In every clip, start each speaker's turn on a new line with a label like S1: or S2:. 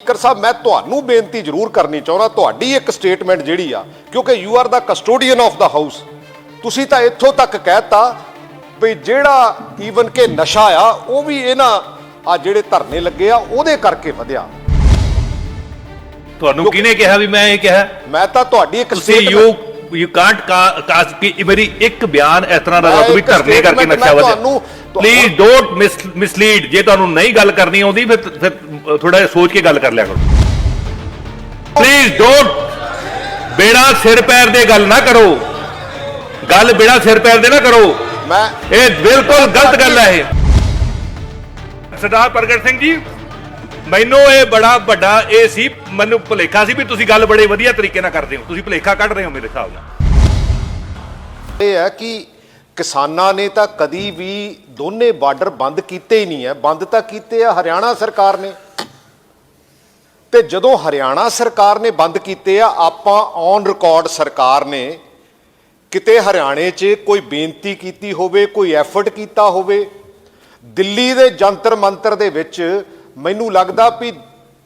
S1: Speaker ਸਾਹਿਬ ਮੈਂ ਤੁਹਾਨੂੰ ਬੇਨਤੀ ਜ਼ਰੂਰ ਕਰਨੀ ਚਾਹੁੰਦਾ ਤੁਹਾਡੀ ਇੱਕ ਸਟੇਟਮੈਂਟ ਜਿਹੜੀ ਆ ਕਿਉਂਕਿ you are the custodian of the house ਤੁਸੀਂ ਤਾਂ ਇੱਥੋਂ ਤੱਕ ਕਹਿਤਾ ਵੀ ਜਿਹੜਾ ਈਵਨ ਕਿ ਨਸ਼ਾ ਆ ਉਹ ਵੀ ਇਹਨਾਂ ਆ ਜਿਹੜੇ ਧਰਨੇ ਲੱਗੇ ਆ ਉਹਦੇ ਕਰਕੇ ਵਧਿਆ।
S2: ਤੁਹਾਨੂੰ ਕਿਹਨੇ ਕਿਹਾ ਵੀ ਮੈਂ ਇਹ ਕਿਹਾ?
S1: ਮੈਂ ਤਾਂ ਤੁਹਾਡੀ ਇੱਕ
S2: ਤੁਸੀਂ
S1: statement-
S2: ਯੂ ਕਾਂਟ ਕਾਸ ਕਿ ਮੇਰੀ ਇੱਕ ਬਿਆਨ ਇਸ ਤਰ੍ਹਾਂ ਦਾ
S1: ਮੈਂ
S2: ਵੀ ਧਰਨੇ ਕਰਕੇ
S1: ਤੁਹਾਨੂੰ-
S2: ਪਲੀਜ਼ ਡੋਨਟ ਮਿਸਲੀਡ ਜੇ ਤੁਹਾਨੂੰ ਨਹੀਂ ਗੱਲ ਕਰਨੀ ਆਉਂਦੀ ਫਿਰ ਫਿਰ ਥੋੜਾ ਜਿਹਾ ਸੋਚ ਕੇ ਗੱਲ ਕਰ ਲਿਆ ਕਰੋ। ਪਲੀਜ਼ ਡੋਨਟ ਬੇੜਾ ਸਿਰ ਪੈਰ ਦੇ ਗੱਲ ਨਾ ਕਰੋ। ਗੱਲ ਬੇੜਾ ਸਿਰ ਪੈਰ ਦੇ ਨਾ ਕਰੋ।
S1: ਮੈਂ
S2: ਇਹ ਬਿਲਕੁਲ ਗਲਤ ਗੱਲ ਹੈ ਇਹ। ਸਰਦਾਰ ਪ੍ਰਗਟ ਸਿੰਘ ਜੀ ਮੈਨੂੰ ਇਹ ਬੜਾ ਵੱਡਾ, ਇਹ ਸੀ, ਮੈਨੂੰ ਭੁਲੇਖਾ ਸੀ ਵੀ ਤੁਸੀਂ ਗੱਲ ਬੜੇ ਵਧੀਆ ਤਰੀਕੇ ਨਾਲ ਕਰਦੇ ਹੋ। ਤੁਸੀਂ ਭੁਲੇਖਾ ਕੱਢ ਰਹੇ ਹੋ ਮੇਰੇ ਹਿਸਾਬ ਨਾਲ।
S1: ਇਹ ਹੈ ਕਿ ਕਿਸਾਨਾਂ ਨੇ ਤਾਂ ਕਦੀ ਵੀ ਦੋਨੇ ਬਾਰਡਰ ਬੰਦ ਕੀਤੇ ਹੀ ਨਹੀਂ ਹੈ। ਬੰਦ ਤਾਂ ਕੀਤੇ ਆ ਹਰਿਆਣਾ ਸਰਕਾਰ ਨੇ। ਤੇ ਜਦੋਂ ਹਰਿਆਣਾ ਸਰਕਾਰ ਨੇ ਬੰਦ ਕੀਤੇ ਆ, ਆਪਾਂ ਔਨ ਰਿਕਾਰਡ ਸਰਕਾਰ ਨੇ ਕਿਤੇ ਹਰਿਆਣੇ 'ਚ ਕੋਈ ਬੇਨਤੀ ਕੀਤੀ ਹੋਵੇ, ਕੋਈ ਐਫਰਟ ਕੀਤਾ ਹੋਵੇ, ਦਿੱਲੀ ਦੇ ਜੰਤਰ ਮੰਤਰ ਦੇ ਵਿੱਚ ਮੈਨੂੰ ਲੱਗਦਾ ਵੀ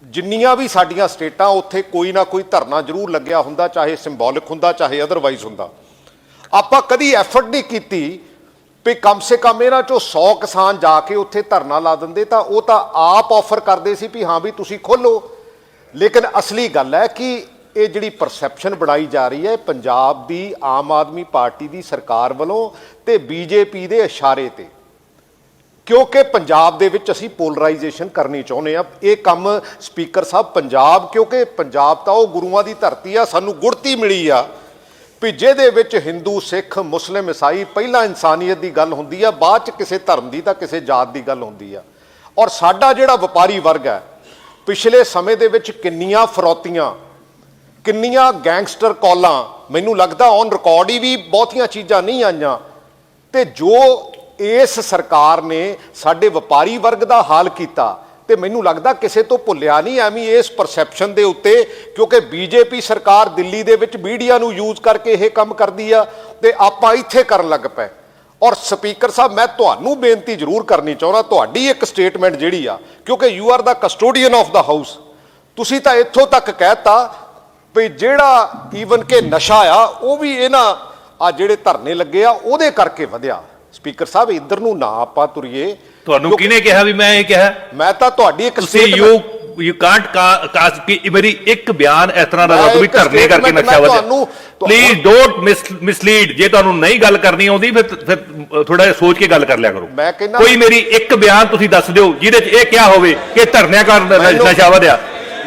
S1: ਜਿੰਨੀਆਂ ਵੀ ਸਾਡੀਆਂ ਸਟੇਟਾਂ, ਉੱਥੇ ਕੋਈ ਨਾ ਕੋਈ ਧਰਨਾ ਜ਼ਰੂਰ ਲੱਗਿਆ ਹੁੰਦਾ, ਚਾਹੇ ਸਿੰਬੋਲਿਕ ਹੁੰਦਾ, ਚਾਹੇ ਅਦਰਵਾਈਜ਼ ਹੁੰਦਾ। ਆਪਾਂ ਕਦੀ ਐਫਰਟ ਨਹੀਂ ਕੀਤੀ ਵੀ ਕਮ ਸੇ ਕਮ ਇਹਨਾਂ ਚੋਂ 100 ਕਿਸਾਨ ਜਾ ਕੇ ਉੱਥੇ ਧਰਨਾ ਲਾ ਦਿੰਦੇ, ਤਾਂ ਉਹ ਤਾਂ ਆਪ ਆਫਰ ਕਰਦੇ ਸੀ ਵੀ ਹਾਂ ਵੀ ਤੁਸੀਂ ਖੋਲੋ ਲੇਕਿਨ ਅਸਲੀ ਗੱਲ ਹੈ ਕਿ ਇਹ ਜਿਹੜੀ ਪਰਸੈਪਸ਼ਨ ਬਣਾਈ ਜਾ ਰਹੀ ਹੈ ਪੰਜਾਬ ਦੀ ਆਮ ਆਦਮੀ ਪਾਰਟੀ ਦੀ ਸਰਕਾਰ ਵੱਲੋਂ ਤੇ ਬੀਜੇਪੀ ਦੇ ਇਸ਼ਾਰੇ ਤੇ। ਕਿਉਂਕਿ ਪੰਜਾਬ ਦੇ ਵਿੱਚ ਅਸੀਂ ਪੋਲਰਾਈਜੇਸ਼ਨ ਕਰਨੀ ਚਾਹੁੰਦੇ ਆ ਇਹ ਕੰਮ ਸਪੀਕਰ ਸਾਹਿਬ ਪੰਜਾਬ, ਕਿਉਂਕਿ ਪੰਜਾਬ ਤਾਂ ਉਹ ਗੁਰੂਆਂ ਦੀ ਧਰਤੀ ਆ, ਸਾਨੂੰ ਗੁੜਤੀ ਮਿਲੀ ਆ। ਵੀ ਜਿਹਦੇ ਵਿੱਚ ਹਿੰਦੂ ਸਿੱਖ ਮੁਸਲਿਮ ਈਸਾਈ ਪਹਿਲਾਂ ਇਨਸਾਨੀਅਤ ਦੀ ਗੱਲ ਹੁੰਦੀ ਆ, ਬਾਅਦ ਚ ਕਿਸੇ ਧਰਮ ਦੀ ਤਾਂ ਕਿਸੇ ਜਾਤ ਦੀ ਗੱਲ ਹੁੰਦੀ ਆ। ਔਰ ਸਾਡਾ ਜਿਹੜਾ ਵਪਾਰੀ ਵਰਗ ਹੈ ਪਿਛਲੇ ਸਮੇਂ ਦੇ ਵਿੱਚ ਕਿੰਨੀਆਂ ਫਰੋਤੀਆਂ, ਕਿੰਨੀਆਂ ਗੈਂਗਸਟਰ ਕਾਲਾਂ, ਮੈਨੂੰ ਲੱਗਦਾ ਔਨ ਰਿਕਾਰਡ ਹੀ ਵੀ ਬਹੁਤੀਆਂ ਚੀਜ਼ਾਂ ਨਹੀਂ ਆਈਆਂ। ਤੇ ਜੋ ਇਸ ਸਰਕਾਰ ਨੇ ਸਾਡੇ ਵਪਾਰੀ ਵਰਗ ਦਾ ਹਾਲ ਕੀਤਾ ਤੇ ਮੈਨੂੰ ਲੱਗਦਾ ਕਿਸੇ ਤੋਂ ਭੁੱਲਿਆ ਨਹੀਂ ਐਵੇਂ ਇਸ ਪਰਸੈਪਸ਼ਨ ਦੇ ਉੱਤੇ, ਕਿਉਂਕਿ ਬੀਜੇਪੀ ਸਰਕਾਰ ਦਿੱਲੀ ਦੇ ਵਿੱਚ ਮੀਡੀਆ ਨੂੰ ਯੂਜ਼ ਕਰਕੇ ਇਹ ਕੰਮ ਕਰਦੀ ਆ ਤੇ ਆਪਾਂ ਇੱਥੇ ਕਰਨ ਲੱਗ ਪਏ। ਔਰ ਸਪੀਕਰ ਸਾਹਿਬ, ਮੈਂ ਤੁਹਾਨੂੰ ਬੇਨਤੀ ਜ਼ਰੂਰ ਕਰਨੀ ਚਾਹੁੰਦਾ, ਤੁਹਾਡੀ ਇੱਕ ਸਟੇਟਮੈਂਟ ਜਿਹੜੀ ਆ, ਕਿਉਂਕਿ you are the custodian of the house ਤੁਸੀਂ ਤਾਂ ਇੱਥੋਂ ਤੱਕ ਕਹਿਤਾ ਵੀ ਜਿਹੜਾ ਈਵਨ ਕਿ ਨਸ਼ਾ ਆ, ਉਹ ਵੀ ਇਹਨਾਂ ਆ ਜਿਹੜੇ ਧਰਨੇ ਲੱਗੇ ਆ, ਉਹਦੇ ਕਰਕੇ ਵਧਿਆ। ਸਪੀਕਰ ਸਾਹਿਬ ਇੱਧਰ ਨੂੰ ਨਾ ਆਪਾਂ ਤੁਰੀਏ।
S2: ਤੁਹਾਨੂੰ ਕਿਹਨੇ ਕਿਹਾ ਵੀ ਮੈਂ ਇਹ ਕਿਹਾ?
S1: ਮੈਂ ਤਾਂ ਤੁਹਾਡੀ ਇੱਕ
S2: ਤੁਸੀਂ ਯੂ ਯੂ ਕਾਂਟ ਕਾਸ ਕਿ ਮੇਰੀ ਇੱਕ ਬਿਆਨ ਇਸ ਤਰ੍ਹਾਂ ਦਾ
S1: ਇੱਕ
S2: ਧਰਨੇ ਕਰਕੇ ਨਸ਼ਾ
S1: ਤੁਹਾਨੂੰ-
S2: ਪਲੀਜ਼ ਡੋਨਟ ਮਿਸਲੀਡ ਜੇ ਤੁਹਾਨੂੰ ਨਹੀਂ ਗੱਲ ਕਰਨੀ ਆਉਂਦੀ ਫਿਰ ਫਿਰ ਥੋੜਾ ਜਿਹਾ ਸੋਚ ਕੇ ਗੱਲ ਕਰ ਲਿਆ ਕਰੋ। ਕੋਈ ਮੇਰੀ ਇੱਕ ਬਿਆਨ ਤੁਸੀਂ ਦੱਸ ਦਿਓ ਜਿਹਦੇ 'ਚ ਇਹ ਕਿਹਾ ਹੋਵੇ ਕਿ ਧਰਨਿਆਂ ਕਾਰਨ ਨਸ਼ਾ ਵਧਿਆ।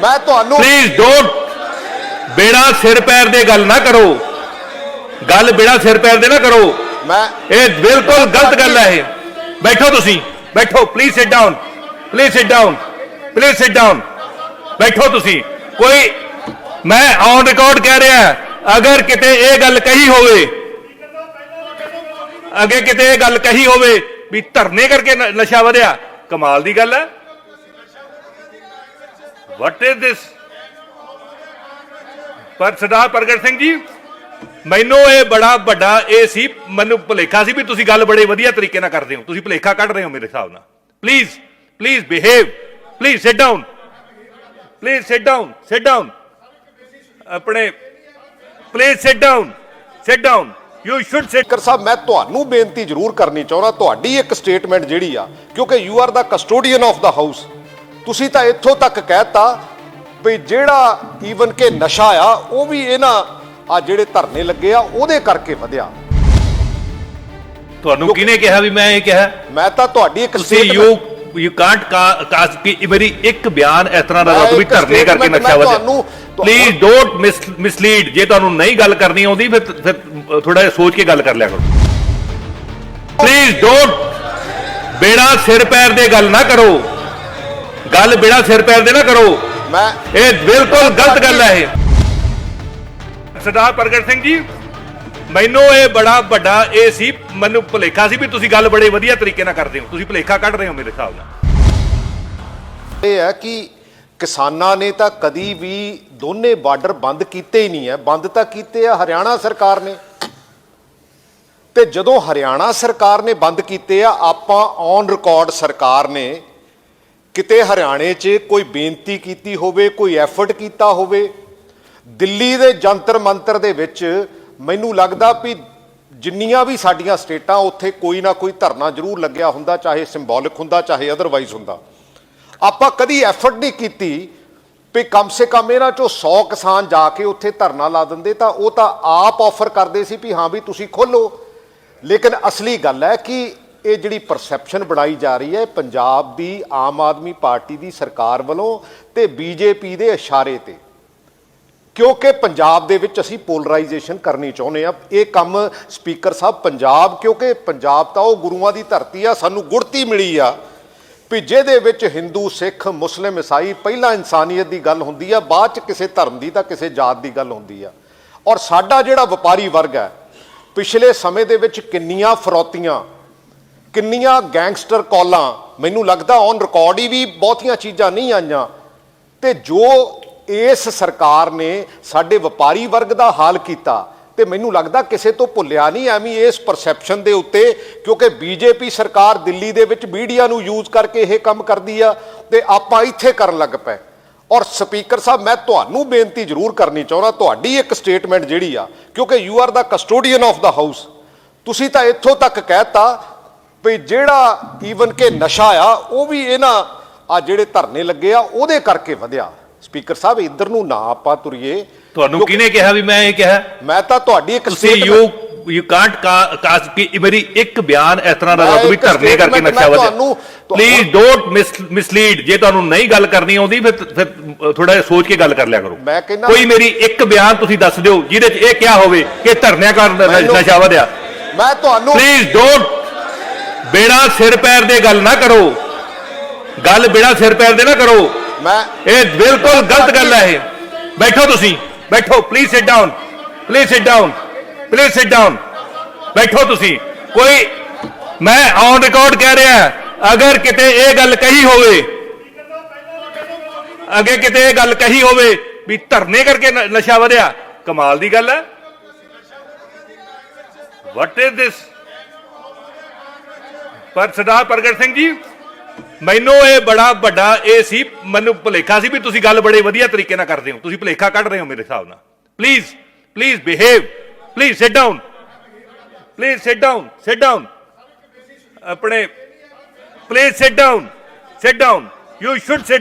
S1: ਮੈਂ ਤੁਹਾਨੂੰ
S2: ਪਲੀਜ਼ ਡੋਨਟ ਬੇੜਾ ਸਿਰ ਪੈਰ ਦੇ ਗੱਲ ਨਾ ਕਰੋ। ਗੱਲ ਬੇੜਾ ਸਿਰ ਪੈਰ ਦੇ ਨਾ ਕਰੋ।
S1: ਮੈਂ
S2: ਇਹ ਬਿਲਕੁਲ ਗਲਤ ਗੱਲ ਹੈ ਇਹ। ਬੈਠੋ ਤੁਸੀਂ। ਬੈਠੋ please sit down please sit down please sit down ਬੈਠੋ ਤੁਸੀਂ। ਕੋਈ, ਮੈਂ ਔਨ ਰਿਕਾਰਡ ਕਹਿ ਰਿਹਾ ਅਗਰ ਕਿਤੇ ਇਹ ਗੱਲ ਕਹੀ ਹੋਵੇ ਅੱਗੇ ਕਿਤੇ ਇਹ ਗੱਲ ਕਹੀ ਹੋਵੇ ਵੀ ਧਰਨੇ ਕਰਕੇ ਨਸ਼ਾ ਵਧਿਆ, ਕਮਾਲ ਦੀ ਗੱਲ ਹੈ। ਵਾਟ ਇਜ਼ ਦਿਸ ਪਰ ਸਰਦਾਰ ਪ੍ਰਗਟ ਸਿੰਘ ਜੀ ਮੈਨੂੰ ਇਹ ਬੜਾ ਵੱਡਾ ਇਹ ਸੀ, ਮੈਨੂੰ ਭੁਲੇਖਾ ਸੀ ਵੀ ਤੁਸੀਂ ਗੱਲ ਬੜੇ ਵਧੀਆ ਤਰੀਕੇ ਨਾਲ ਕਰਦੇ ਹੋ। ਤੁਸੀਂ ਭੁਲੇਖਾ ਕੱਢ ਰਹੇ ਹੋ ਮੇਰੇ ਹਿਸਾਬ ਨਾਲ। Please please behave please sit down please sit down sit down ਆਪਣੇ please sit down sit down you should sit
S1: speaker ਸਾਹਿਬ, ਮੈਂ ਤੁਹਾਨੂੰ ਬੇਨਤੀ ਜ਼ਰੂਰ ਕਰਨੀ ਚਾਹੁੰਦਾ, ਤੁਹਾਡੀ ਇੱਕ ਸਟੇਟਮੈਂਟ ਜਿਹੜੀ ਆ, ਕਿਉਂਕਿ you are the custodian of the house ਤੁਸੀਂ ਤਾਂ ਇੱਥੋਂ ਤੱਕ ਕਹਿਤਾ ਵੀ ਜਿਹੜਾ ਈਵਨ ਕਿ ਨਸ਼ਾ ਆ, ਉਹ ਵੀ ਇਹਨਾਂ ਆ ਜਿਹੜੇ ਧਰਨੇ ਲੱਗੇ ਆ ਉਹਦੇ ਕਰਕੇ ਵਧਿਆ।
S2: ਤੁਹਾਨੂੰ ਕਿਹਨੇ ਕਿਹਾ ਵੀ ਮੈਂ ਇਹ ਕਿਹਾ?
S1: ਮੈਂ ਤਾਂ ਤੁਹਾਡੀ ਇੱਕ
S2: ਤੁਸੀਂ ਯੂ ਯੂ ਕਾਂਟ ਕਾਸ ਕਿ ਮੇਰੀ ਇੱਕ ਬਿਆਨ ਇਸ ਤਰ੍ਹਾਂ ਦਾ
S1: ਇੱਕ
S2: ਧਰਨੇ ਕਰਕੇ ਨਸ਼ਾ ਵਧਿਆ। ਪਲੀਜ਼ ਡੋਨਟ ਮਿਸਲੀਡ ਜੇ ਤੁਹਾਨੂੰ ਨਹੀਂ ਗੱਲ ਕਰਨੀ ਆਉਂਦੀ ਫਿਰ ਫਿਰ ਥੋੜਾ ਜਿਹਾ ਸੋਚ ਕੇ ਗੱਲ ਕਰ ਲਿਆ ਕਰੋ। ਪਲੀਜ਼ ਡੋਨਟ ਬੇੜਾ ਸਿਰ ਪੈਰ ਦੇ ਗੱਲ ਨਾ ਕਰੋ। ਗੱਲ ਬੇੜਾ ਸਿਰ ਪੈਰ ਦੇ ਨਾ ਕਰੋ।
S1: ਮੈਂ
S2: ਇਹ ਬਿਲਕੁਲ ਗਲਤ ਗੱਲ ਹੈ ਇਹ। ਸਰਦਾਰ ਪ੍ਰਗਟ ਸਿੰਘ ਜੀ, ਮੈਨੂੰ ਇਹ ਬੜਾ ਵੱਡਾ ਇਹ ਸੀ, ਮੈਨੂੰ ਭੁਲੇਖਾ ਸੀ ਵੀ ਤੁਸੀਂ ਗੱਲ ਬੜੇ ਵਧੀਆ ਤਰੀਕੇ ਨਾਲ ਕਰਦੇ ਹੋ। ਤੁਸੀਂ ਭੁਲੇਖਾ ਕੱਢ ਰਹੇ ਹੋ ਮੇਰੇ ਹਿਸਾਬ ਨਾਲ।
S1: ਇਹ ਹੈ ਕਿ ਕਿਸਾਨਾਂ ਨੇ ਤਾਂ ਕਦੀ ਵੀ ਦੋਨੇ ਬਾਰਡਰ ਬੰਦ ਕੀਤੇ ਹੀ ਨਹੀਂ ਹੈ। ਬੰਦ ਤਾਂ ਕੀਤੇ ਆ ਹਰਿਆਣਾ ਸਰਕਾਰ ਨੇ। ਤੇ ਜਦੋਂ ਹਰਿਆਣਾ ਸਰਕਾਰ ਨੇ ਬੰਦ ਕੀਤੇ ਆ, ਆਪਾਂ ਔਨ ਰਿਕਾਰਡ ਸਰਕਾਰ ਨੇ ਕਿਤੇ ਹਰਿਆਣੇ 'ਚ ਕੋਈ ਬੇਨਤੀ ਕੀਤੀ ਹੋਵੇ, ਕੋਈ ਐਫਰਟ ਕੀਤਾ ਹੋਵੇ ਦਿੱਲੀ ਦੇ ਜੰਤਰ ਮੰਤਰ ਦੇ ਵਿੱਚ ਮੈਨੂੰ ਲੱਗਦਾ ਵੀ ਜਿੰਨੀਆਂ ਵੀ ਸਾਡੀਆਂ ਸਟੇਟਾਂ, ਉੱਥੇ ਕੋਈ ਨਾ ਕੋਈ ਧਰਨਾ ਜ਼ਰੂਰ ਲੱਗਿਆ ਹੁੰਦਾ, ਚਾਹੇ ਸਿੰਬੋਲਿਕ ਹੁੰਦਾ, ਚਾਹੇ ਅਦਰਵਾਈਜ਼ ਹੁੰਦਾ। ਆਪਾਂ ਕਦੀ ਐਫਰਟ ਨਹੀਂ ਕੀਤੀ ਵੀ ਕਮ ਸੇ ਕਮ ਇਹਨਾਂ ਚੋਂ 100 ਕਿਸਾਨ ਜਾ ਕੇ ਉੱਥੇ ਧਰਨਾ ਲਾ ਦਿੰਦੇ, ਤਾਂ ਉਹ ਤਾਂ ਆਪ ਆਫਰ ਕਰਦੇ ਸੀ ਵੀ ਹਾਂ ਵੀ ਤੁਸੀਂ ਖੋਲੋ ਲੇਕਿਨ ਅਸਲੀ ਗੱਲ ਹੈ ਕਿ ਇਹ ਜਿਹੜੀ ਪਰਸੈਪਸ਼ਨ ਬਣਾਈ ਜਾ ਰਹੀ ਹੈ, ਪੰਜਾਬ ਦੀ ਆਮ ਆਦਮੀ ਪਾਰਟੀ ਦੀ ਸਰਕਾਰ ਵੱਲੋਂ ਤੇ ਬੀਜੇਪੀ ਦੇ ਇਸ਼ਾਰੇ ਤੇ ਕਿਉਂਕਿ ਪੰਜਾਬ ਦੇ ਵਿੱਚ ਅਸੀਂ ਪੋਲਰਾਈਜੇਸ਼ਨ ਕਰਨੀ ਚਾਹੁੰਦੇ ਆ ਇਹ ਕੰਮ ਸਪੀਕਰ ਸਾਹਿਬ ਪੰਜਾਬ, ਕਿਉਂਕਿ ਪੰਜਾਬ ਤਾਂ ਉਹ ਗੁਰੂਆਂ ਦੀ ਧਰਤੀ ਆ, ਸਾਨੂੰ ਗੁੜਤੀ ਮਿਲੀ ਆ। ਵੀ ਜਿਹਦੇ ਵਿੱਚ ਹਿੰਦੂ ਸਿੱਖ ਮੁਸਲਿਮ ਈਸਾਈ ਪਹਿਲਾਂ ਇਨਸਾਨੀਅਤ ਦੀ ਗੱਲ ਹੁੰਦੀ ਆ, ਬਾਅਦ ਚ ਕਿਸੇ ਧਰਮ ਦੀ ਤਾਂ ਕਿਸੇ ਜਾਤ ਦੀ ਗੱਲ ਹੁੰਦੀ ਆ। ਔਰ ਸਾਡਾ ਜਿਹੜਾ ਵਪਾਰੀ ਵਰਗ ਹੈ, ਪਿਛਲੇ ਸਮੇਂ ਦੇ ਵਿੱਚ ਕਿੰਨੀਆਂ ਫਰੋਤੀਆਂ, ਕਿੰਨੀਆਂ ਗੈਂਗਸਟਰ ਕਾਲਾਂ, ਮੈਨੂੰ ਲੱਗਦਾ ਔਨ ਰਿਕਾਰਡ ਹੀ ਵੀ ਬਹੁਤੀਆਂ ਚੀਜ਼ਾਂ ਨਹੀਂ ਆਈਆਂ। ਤੇ ਜੋ ਇਸ ਸਰਕਾਰ ਨੇ ਸਾਡੇ ਵਪਾਰੀ ਵਰਗ ਦਾ ਹਾਲ ਕੀਤਾ ਤੇ ਮੈਨੂੰ ਲੱਗਦਾ ਕਿਸੇ ਤੋਂ ਭੁੱਲਿਆ ਨਹੀਂ ਐਵੇਂ ਇਸ ਪਰਸੈਪਸ਼ਨ ਦੇ ਉੱਤੇ, ਕਿਉਂਕਿ ਬੀਜੇਪੀ ਸਰਕਾਰ ਦਿੱਲੀ ਦੇ ਵਿੱਚ ਮੀਡੀਆ ਨੂੰ ਯੂਜ਼ ਕਰਕੇ ਇਹ ਕੰਮ ਕਰਦੀ ਆ ਤੇ ਆਪਾਂ ਇੱਥੇ ਕਰਨ ਲੱਗ ਪਏ। ਔਰ ਸਪੀਕਰ ਸਾਹਿਬ, ਮੈਂ ਤੁਹਾਨੂੰ ਬੇਨਤੀ ਜ਼ਰੂਰ ਕਰਨੀ ਚਾਹੁੰਦਾ, ਤੁਹਾਡੀ ਇੱਕ ਸਟੇਟਮੈਂਟ ਜਿਹੜੀ ਆ, ਕਿਉਂਕਿ you are the custodian of the house ਤੁਸੀਂ ਤਾਂ ਇੱਥੋਂ ਤੱਕ ਕਹਿਤਾ ਵੀ ਜਿਹੜਾ ਈਵਨ ਕਿ ਨਸ਼ਾ ਆ, ਉਹ ਵੀ ਇਹਨਾਂ ਆ ਜਿਹੜੇ ਧਰਨੇ ਲੱਗੇ ਆ, ਉਹਦੇ ਕਰਕੇ ਵਧਿਆ। ਸਪੀਕਰ ਸਾਹਿਬ ਇੱਧਰ ਨੂੰ ਨਾ ਆਪਾਂ ਤੁਰੀਏ।
S2: ਤੁਹਾਨੂੰ ਕਿਹਨੇ ਕਿਹਾ ਵੀ ਮੈਂ ਇਹ ਕਿਹਾ?
S1: ਮੈਂ ਤਾਂ ਤੁਹਾਡੀ ਇੱਕ
S2: ਤੁਸੀਂ ਯੂ ਯੂ ਕਾਂਟ ਕਾਸ ਕਿ ਮੇਰੀ ਇੱਕ ਬਿਆਨ ਇਸ ਤਰ੍ਹਾਂ ਦਾ ਵੀ ਧਰਨੇ ਕਰਕੇ ਨਕਸ਼ਾ
S1: ਤੁਹਾਨੂੰ-
S2: ਪਲੀਜ਼ ਡੋਨਟ ਮਿਸਲੀਡ ਜੇ ਤੁਹਾਨੂੰ ਨਹੀਂ ਗੱਲ ਕਰਨੀ ਆਉਂਦੀ ਫਿਰ ਫਿਰ ਥੋੜਾ ਜਿਹਾ ਸੋਚ ਕੇ ਗੱਲ ਕਰ ਲਿਆ ਕਰੋ। ਕੋਈ ਮੇਰੀ ਇੱਕ ਬਿਆਨ ਤੁਸੀਂ ਦੱਸ ਦਿਓ ਜਿਹਦੇ 'ਚ ਇਹ ਕਿਹਾ ਹੋਵੇ ਕਿ ਧਰਨਿਆਂ ਕਾਰਨ ਨਸ਼ਾ ਵਧਿਆ।
S1: ਮੈਂ ਤੁਹਾਨੂੰ
S2: ਪਲੀਜ਼ ਡੋਨਟ ਬਿਨਾਂ ਸਿਰ ਪੈਰ ਦੇ ਗੱਲ ਨਾ ਕਰੋ। ਗੱਲ ਬਿਨਾਂ ਸਿਰ ਪੈਰ ਦੇ ਨਾ ਕਰੋ।
S1: ਮੈਂ
S2: ਇਹ ਬਿਲਕੁਲ ਗਲਤ ਗੱਲ ਹੈ ਇਹ। ਬੈਠੋ ਤੁਸੀਂ, ਬੈਠੋ please sit down please sit down please sit down ਬੈਠੋ ਤੁਸੀਂ, ਕੋਈ, ਮੈਂ ਔਨ ਰਿਕਾਰਡ ਕਹਿ ਰਿਹਾ ਅਗਰ ਕਿਤੇ ਇਹ ਗੱਲ ਕਹੀ ਹੋਵੇ ਅੱਗੇ ਕਿਤੇ ਇਹ ਗੱਲ ਕਹੀ ਹੋਵੇ ਵੀ ਧਰਨੇ ਕਰਕੇ ਨਸ਼ਾ ਵਧਿਆ, ਕਮਾਲ ਦੀ ਗੱਲ ਹੈ। ਵਾਟ ਇਜ਼ ਦਿਸ ਪਰ ਸਰਦਾਰ ਪ੍ਰਗਟ ਸਿੰਘ ਜੀ ਮੈਨੂੰ ਇਹ ਬੜਾ ਵੱਡਾ ਇਹ ਸੀ, ਮੈਨੂੰ ਭੁਲੇਖਾ ਸੀ ਵੀ ਤੁਸੀਂ ਗੱਲ ਬੜੇ ਵਧੀਆ ਤਰੀਕੇ ਨਾਲ ਕਰਦੇ ਹੋ। ਤੁਸੀਂ ਭੁਲੇਖਾ ਕੱਢ ਰਹੇ ਹੋ ਮੇਰੇ ਹਿਸਾਬ ਨਾਲ। Please please behave please sit down please sit down sit down ਆਪਣੇ please sit down sit down you should sit